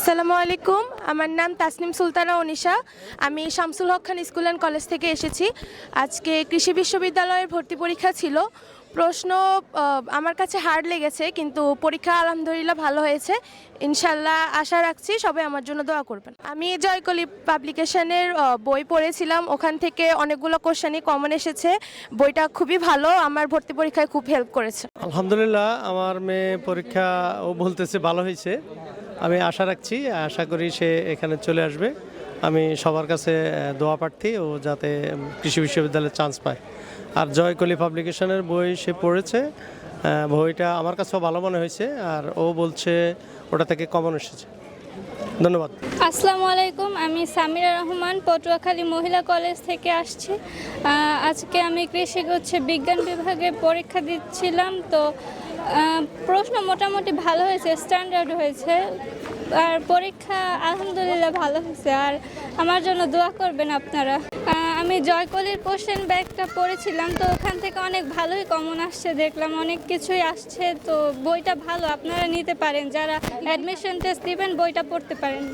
আসসালামু আলাইকুম। আমার নাম তাসনিম সুলতানা অনিশা। আমি Shamsul Haque Khan school and college থেকে এসেছি। আজকে কৃষি বিশ্ববিদ্যালয়ের ভর্তি পরীক্ষা ছিল। প্রশ্ন আমার কাছে হার্ড লেগেছে, কিন্তু পরীক্ষা আলহামদুলিল্লাহ ভালো হয়েছে। ইনশাল্লাহ আশা রাখছি সবাই আমার জন্য দোয়া করবেন। আমি জয়কলি পাবলিকেশনের বই পড়েছিলাম। ওখান থেকে অনেকগুলো কোশ্চেনই কমন এসেছে। বইটা খুবই ভালো। আমার ভর্তি পরীক্ষায় খুব হেল্প করেছে। আলহামদুলিল্লাহ, আমার মেয়ে পরীক্ষা ও বলতেছে ভালো হয়েছে। আমি আশা রাখছি, আশা করি সে এখানে চলে আসবে। আমি সবার কাছে দোয়া প্রার্থী ও যাতে কৃষি বিশ্ববিদ্যালয়ে চান্স পায়। আর জয় কলি পাবলিকেশনের বই সে পড়েছে বইটা আমার কাছেও ভালো মনে হয়েছে, আর ও বলছে ওটা থেকে কমন এসেছে। ধন্যবাদ। আসসালামু আলাইকুম, আমি সামিরা রহমান, পটুয়াখালী মহিলা কলেজ থেকে আসছি। আজকে আমি কৃষি হচ্ছে বিজ্ঞান বিভাগে পরীক্ষা দিচ্ছিলাম, তো প্রশ্ন মোটামুটি ভালো হয়েছে স্ট্যান্ডার্ড হয়েছে। আর পরীক্ষা আলহামদুলিল্লাহ ভালো হয়েছে, আর আমার জন্য দোয়া করবেন আপনারা। আমি জয়কলির কোশ্চেন ব্যাগটা পড়েছিলাম, তো ওখান থেকে অনেক ভালোই কমন আসছে, দেখলাম অনেক কিছুই আসছে, তো বইটা ভালো, আপনারা নিতে পারেন, যারা অ্যাডমিশন টেস্ট দিবেন বইটা পড়তে পারেন।